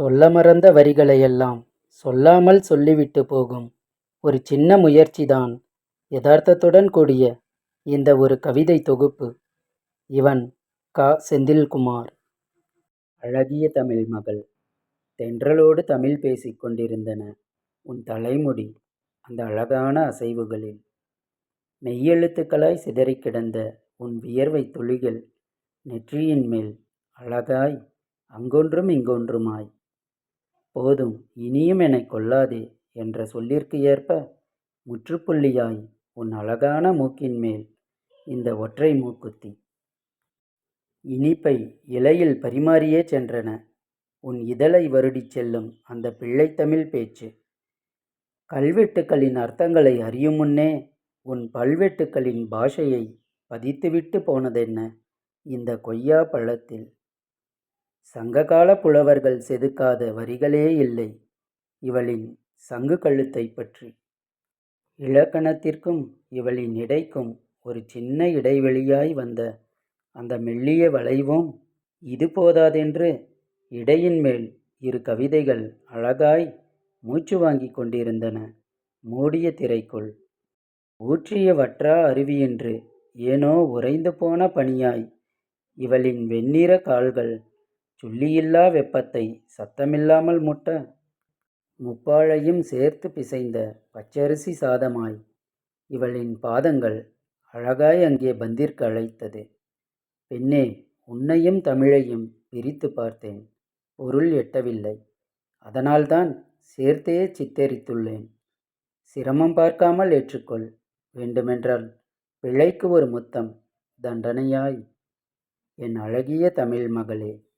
சொல்ல மறந்த வரிகளையெல்லாம் சொல்லாமல் சொல்லிவிட்டு போகும் ஒரு சின்ன முயற்சிதான் யதார்த்தத்துடன் கூடிய இந்த ஒரு கவிதை தொகுப்பு. இவன் க. செந்தில்குமார். அழகிய தமிழ் மகள்! தென்றலோடு தமிழ் பேசிக் கொண்டிருந்தன உன் தலைமுடி அந்த அழகான அசைவுகளில். மெய்யெழுத்துக்களாய் சிதறிக் கிடந்த உன் வியர்வைத் துளிகள் நெற்றியின் மேல் அழகாய் அங்கொன்றும் இங்கொன்றுமாய். போதும் இனியும் என்னைக் கொல்லாதே என்ற சொல்லிற்கு ஏற்ப முற்றுப்புள்ளியாய் உன் அழகான மூக்கின் மேல் இந்த ஒற்றை மூக்குத்தி. இனிப்பை இலையில் பரிமாறியே சென்றன உன் இதழை வருடிச் செல்லும் அந்த பிள்ளைத்தமிழ் பேச்சு. கல்வெட்டுக்களின் அர்த்தங்களை அறியும் முன்னே உன் பல்வெட்டுக்களின் பாஷையை பதித்துவிட்டுப் போனதென்ன இந்த கொய்யா பழத்தில். சங்ககாலப் புலவர்கள் செதுக்காத வரிகளே இல்லை இவளின் சங்கு கழுத்தைப் பற்றி. இலக்கணத்திற்கும் இவளின் இடைக்கும் ஒரு சின்ன இடைவெளியாய் வந்த அந்த மெல்லிய வளைவும் இது போதாதென்று இடையின்மேல் இரு கவிதைகள் அழகாய் மூச்சு வாங்கி கொண்டிருந்தன மூடிய திரைக்குள். ஊற்றிய வற்றா அருவியென்று ஏனோ உறைந்து போன பணியாய் இவளின் வெண்ணிற கால்கள் சுள்ளியில்லா வெப்பத்தை சத்தமில்லாமல் முட்ட. முப்பாழையும் சேர்த்து பிசைந்த பச்சரிசி சாதமாய் இவளின் பாதங்கள் அழகாய் அங்கே பந்திற்கு அழைத்தது. பெண்ணே உன்னையும் தமிழையும் பிரித்துப் பார்த்தேன் பொருள் எட்டவில்லை. அதனால்தான் சேர்த்தே சித்தரித்துள்ளேன். சிரமம் பார்க்காமல் ஏற்றுக்கொள். வேண்டுமென்றால் பிழைக்கு ஒரு முத்தம் தண்டனையாய். என் அழகிய தமிழ் மகளே